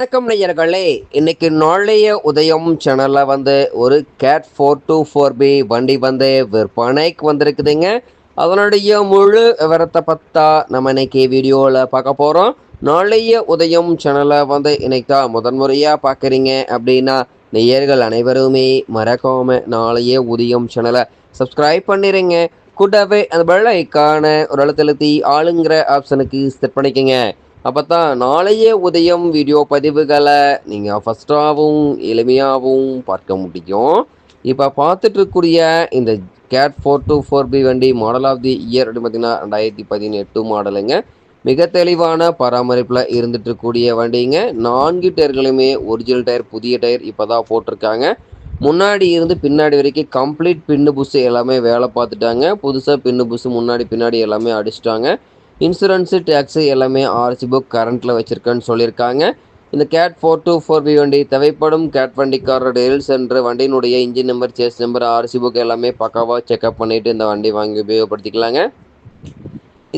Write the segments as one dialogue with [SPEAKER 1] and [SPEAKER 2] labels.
[SPEAKER 1] வணக்கம் நேயர்களே. இன்னைக்கு நாளைய உதயம் சேனலில் வந்து ஒரு Cat four two four B வண்டி வந்து விற்பனைக்கு வந்திருக்குதுங்க. அதனுடைய முழு விவரத்தை பார்த்தா நம்ம இன்னைக்கு வீடியோவில் பார்க்க போகிறோம் நாளைய உதயம் சேனலை வந்து இன்னைக்கு தான் முதன்முறையாக பார்க்குறீங்க அப்படின்னா நேயர்கள் அனைவருமே மறக்காமல் நாளைய உதயம் சேனலை சப்ஸ்கிரைப் பண்ணிடுங்க கூட்டவே அந்த வெள்ளைக்கான ஒரு அழுத்தழுத்தி ஆளுங்கிற ஆப்ஷனுக்கு செட் பண்ணிக்கங்க. அப்போ தான் நாளைய உதயம் வீடியோ பதிவுகளை நீங்கள் ஃபஸ்ட்டாகவும் எளிமையாகவும் பார்க்க முடியும். இப்போ பார்த்துட்ருக்கூடிய இந்த Cat four two four B வண்டி மாடல் ஆஃப் தி இயர் அப்படின்னு பார்த்தீங்கன்னா ரெண்டாயிரத்தி பதினெட்டு மாடலுங்க மிக தெளிவான பராமரிப்பில் இருந்துட்ருக்கக்கூடிய வண்டிங்க. நான்கு டயர்களுமே ஒரிஜினல் டயர் புதிய டயர் இப்போ தான் போட்டிருக்காங்க. முன்னாடி இருந்து பின்னாடி வரைக்கும் கம்ப்ளீட் பின்னு புஸ்ஸு எல்லாமே வேலை பார்த்துட்டாங்க. புதுசாக பின்னு புஸ்ஸு முன்னாடி பின்னாடி எல்லாமே அடிச்சிட்டாங்க. இன்சூரன்ஸு டேக்ஸு எல்லாமே ஆர்சி புக் கரண்ட்டில் வச்சுருக்கேன்னு சொல்லியிருக்காங்க. இந்த Cat four two four B வண்டி தேவைப்படும். கேட் வண்டிக்காரர் டெயில்ஸ் என்ற வண்டியினுடைய engine number chassis number RC book எல்லாமே பக்காவாக செக்அப் பண்ணிவிட்டு இந்த வண்டி வாங்கி உபயோகப்படுத்திக்கலாங்க.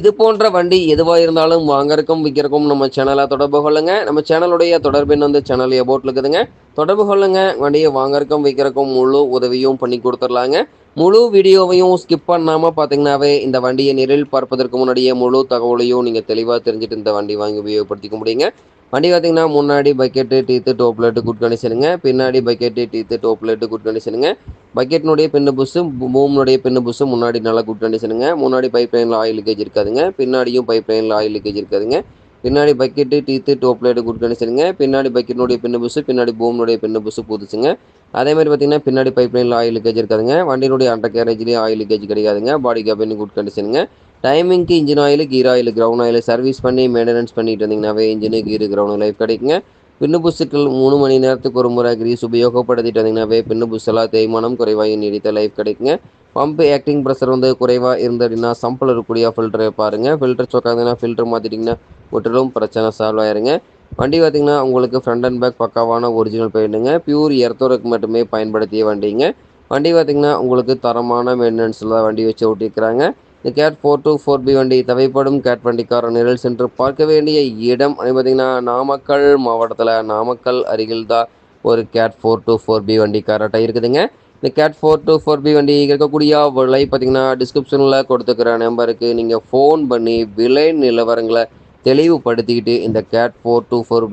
[SPEAKER 1] இது போன்ற வண்டி எதுவாக இருந்தாலும் வாங்கறக்கும் விற்கிறக்கும் நம்ம சேனலை தொடர்பு கொள்ளுங்க. நம்ம சேனலுடைய தொடர்பின் வந்து சேனல் எபோட்டில் இருக்குதுங்க தொடர்பு கொள்ளுங்க. வண்டியை வாங்கறக்கும் விற்கிறக்கும் முழு உதவியும் பண்ணி கொடுத்துடலாங்க. முழு வீடியோவையும் ஸ்கிப் பண்ணாமல் பார்த்தீங்கன்னாவே இந்த வண்டியை நேரில் பார்ப்பதற்கு முன்னாடியே முழு தகவலையும் நீங்கள் தெளிவாக தெரிஞ்சுட்டு இந்த வண்டி வாங்கி உபயோகப்படுத்திக்க முடியுங்க. வண்டி பார்த்தீங்கன்னா முன்னாடி பக்கெட்டு டீத்து டோப்லெட்டு குட் கண்டிஷனுங்க பின்னாடி பக்கெட்டு டீத்து டோப்லெட்டு குட் கண்டிஷனுங்க பக்கெட்னுடைய பின்னு புஸ்ஸு பூம்னுடைய பின்னு புஸ்ஸு முன்னாடி நல்லா குட் கண்டிஷனுங்க முன்னாடி பைப் லைனில் ஆயில் லீக்கேஜ் இருக்காதுங்க. பின்னாடியும் பைப் லைனில் ஆயில் லீக்கேஜ் இருக்காதுங்க. பின்னாடி பக்கெட்டு டீத்து டோப்லேட்டு குட் கண்டிஷனுங்க பின்னாடி பக்கெட்னுடைய பின்னு புஸ்ஸு பின்னாடி பூம்னுடைய பின்னு புஸ்ஸு புதுசுங்க அதே மாதிரி பார்த்தீங்கன்னா பின்னாடி பைப் லைனில் ஆயில் லீக்கேஜ் இருக்காதுங்க. வண்டியினுடைய அண்டர் கேரேஜ்லேயும் ஆயில் லீக்கேஜ் கிடையாதுங்க பாடி கேபின் குட் கண்டிஷனுங்க டைமிங்க்கு engine oil gear oil crown oil service பண்ணி மெயின்டெனன்ஸ் பண்ணிட்டு இருந்தீங்கன்னாவே இன்ஜினு கீர் கிரவுண்ட் லைஃப் கிடைக்குங்க. பின்னு புஸ்ஸுக்கள் மூணு மணி நேரத்துக்கு ஒரு முறை கிரீஸ் உபயோகப்படுத்திட்டு வந்தீங்கன்னாவே பின்னு புஸ்ஸெல்லாம் தேய்மானம் குறைவாக நீடித்த லைஃப் கிடைக்குங்க. பம்பு ஆக்டிங் ப்ரெஷர் வந்து குறைவாக இருந்து அப்படின்னா சம்பில் இருக்கக்கூடிய ஃபில்டரை பாருங்கள் ஃபில்டர் சொக்காதுன்னா ஃபில்டர் மாற்றிட்டிங்கன்னா முற்றிலும் பிரச்சனை சால்வ் ஆயிருங்க. வண்டி பார்த்திங்கன்னா உங்களுக்கு ஃப்ரண்ட் அண்ட் பேக் பக்காவான ஒரிஜினல் பெயிண்ட்டுங்க பியூர் எர்த்தோருக்கு மட்டுமே பயன்படுத்திய வண்டிங்க. வண்டி பார்த்திங்கன்னா உங்களுக்கு தரமான மெயின்டெனன்ஸில் வண்டி வச்சு ஓட்டியிருக்கிறாங்க. இந்த Cat four two four B வண்டி தேவைப்படும் கேட் வண்டிக்கார நிரல் சென்று பார்க்க வேண்டிய இடம். பார்த்திங்கன்னா நாமக்கல் மாவட்டத்தில் நாமக்கல் அருகில் தான் ஒரு Cat four two four B வண்டி கரெக்டாக இருக்குதுங்க. இந்த Cat four two four B வண்டி இருக்கக்கூடிய விலை பார்த்திங்கன்னா டிஸ்கிரிப்ஷனில் கொடுத்துக்கிற நம்பருக்கு நீங்கள் ஃபோன் பண்ணி விலை நிலவரங்களை தெளிவுபடுத்திக்கிட்டு இந்த கேட் ஃபோர் டூ ஃபோர்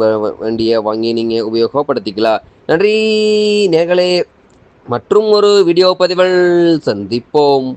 [SPEAKER 1] வண்டியை வாங்கி நீங்கள் உபயோகப்படுத்திக்கலாம். நன்றி நேர்களே. மற்றும் ஒரு வீடியோ பதிவில் சந்திப்போம்.